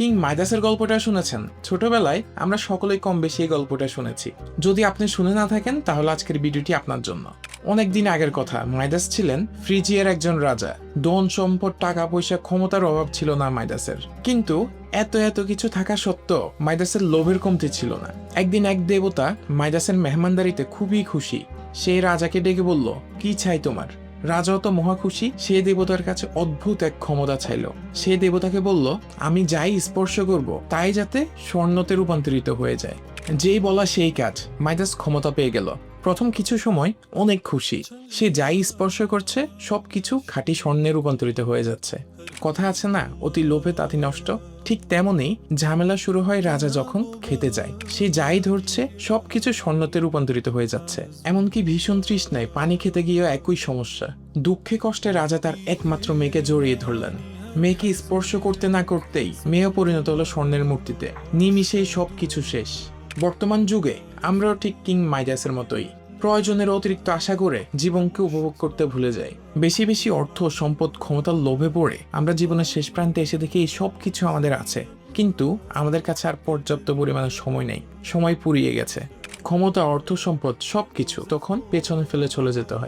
King মাইদাসের গল্পটা শুনেছেন? ছোটবেলায় আমরা সকলেই কম বেশি এই গল্পটা শুনেছি। যদি আপনি শুনে না থাকেন, তাহলে আজকের ভিডিওটি আপনার জন্য। অনেকদিন আগের কথা, মাইদাস ছিলেন ফ্রিজিয়ার একজন রাজা। ধন সম্পদ, টাকা পয়সা, ক্ষমতার অভাব ছিল না মাইদাসের। কিন্তু এত এত কিছু থাকা সত্ত্বেও মাইদাসের লোভের কমতি ছিল না। একদিন এক দেবতা মাইদাসের মেহমানদারিতে খুবই খুশি। সেই রাজাকে ডেকে বলল, কি চাই তোমার? রাজাও তো মহাখুশি সে দেবতার কাছে অদ্ভুত এক ক্ষমতা চাইল। সে দেবতাকে বলল, আমি যাই স্পর্শ করব, তাই যাতে স্বর্ণতে রূপান্তরিত হয়ে যায়। যেই বলা সেই কাজ, মাইদাস ক্ষমতা পেয়ে গেল। প্রথম কিছু সময় অনেক খুশি। সে যাই স্পর্শ করছে, সবকিছু খাঁটি স্বর্ণে রূপান্তরিত হয়ে যাচ্ছে। কথা আছে না, অতি লোভে তাঁতি নষ্ট। ঠিক তেমনই ঝামেলা শুরু হয় রাজা যখন খেতে যায়। সে যাই ধরছে, সবকিছু স্বর্ণতে রূপান্তরিত হয়ে যাচ্ছে। এমনকি ভীষণ তৃষ্ণায় পানি খেতে গিয়েও একই সমস্যা। দুঃখে কষ্টে রাজা তার একমাত্র মেয়েকে জড়িয়ে ধরলেন। মেয়েকে স্পর্শ করতে না করতেই মেয়েও পরিণত হলো স্বর্ণের মূর্তিতে। নিমিষেই সবকিছু শেষ। বর্তমান যুগে আমরাও ঠিক কিং মাইদাসের মতোই প্রয়োজনের অতিরিক্ত আশা করে জীবনকে উপভোগ করতে ভুলে যাই। বেশি বেশি অর্থ, সম্পদ, ক্ষমতার লোভে পড়ে আমরা জীবনের শেষ প্রান্তে এসে দেখি এই সব কিছু আমাদের আছে। কিন্তু আমাদের কাছে আর পর্যাপ্ত পরিমাণে সময় নেই। সময় পুরিয়ে গেছে। ক্ষমতা, অর্থ, সম্পদ সব কিছু তখন পেছনে ফেলে চলে যেতে হয়।